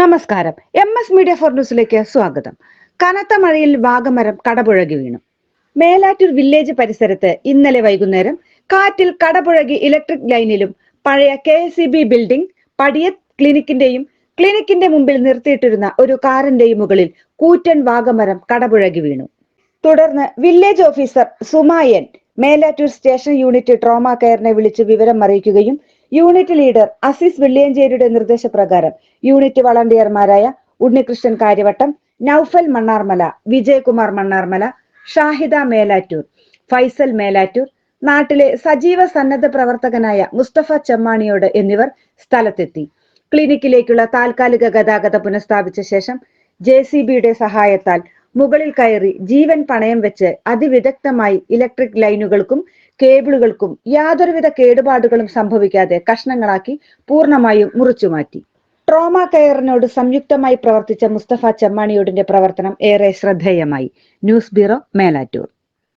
നമസ്കാരം. M S media for ന്യൂസിലേക്ക് സ്വാഗതം. കനത്ത മഴയിൽ വാഗമരം കടപുഴകി വീണു. മേലാറ്റൂർ വില്ലേജ് പരിസരത്ത് ഇന്നലെ വൈകുന്നേരം കാറ്റിൽ കടപുഴകി ഇലക്ട്രിക് ലൈനിലും പഴയ കെ ബിൽഡിംഗ് പടിയത്ത് ക്ലിനിക്കിന്റെയും ക്ലിനിക്കിന്റെ മുമ്പിൽ നിർത്തിയിട്ടിരുന്ന ഒരു കാറിന്റെയും മുകളിൽ കൂറ്റൻ വാഗമരം കടപുഴകി വീണു. തുടർന്ന് village officer Sumayan Melattur station unit trauma കെയറിനെ വിളിച്ച് വിവരം അറിയിക്കുകയും യൂണിറ്റ് ലീഡർ അസീസ് വെള്ളിയഞ്ചേരിയുടെ നിർദ്ദേശപ്രകാരം യൂണിറ്റ് വളണ്ടിയർമാരായ ഉണ്ണികൃഷ്ണൻ കാര്യവട്ടം നൌഫൽ മണ്ണാർമല വിജയകുമാർ മണ്ണാർമല ഷാഹിദ മേലാറ്റൂർ ഫൈസൽ മേലാറ്റൂർ നാട്ടിലെ സജീവ സന്നദ്ധ പ്രവർത്തകനായ മുസ്തഫ ചെമ്മാണിയോട് എന്നിവർ സ്ഥലത്തെത്തി. ക്ലിനിക്കിലേക്കുള്ള താൽക്കാലിക ഗതാഗതം പുനഃസ്ഥാപിച്ച ശേഷം ജെ സഹായത്താൽ മുകളിൽ കയറി ജീവൻ പണയം വെച്ച് അതിവിദഗ്ധമായി ഇലക്ട്രിക് ലൈനുകൾക്കും കേബിളുകൾക്കും യാതൊരുവിധ കേടുപാടുകളും സംഭവിക്കാതെ കഷ്ണങ്ങളാക്കി പൂർണമായും മുറിച്ചുമാറ്റി. ട്രോമ കെയറിനോട് സംയുക്തമായി പ്രവർത്തിച്ച മുസ്തഫ ചെമ്മാണിയോടിന്റെ പ്രവർത്തനം ഏറെ ശ്രദ്ധേയമായി. News bureau Melattur.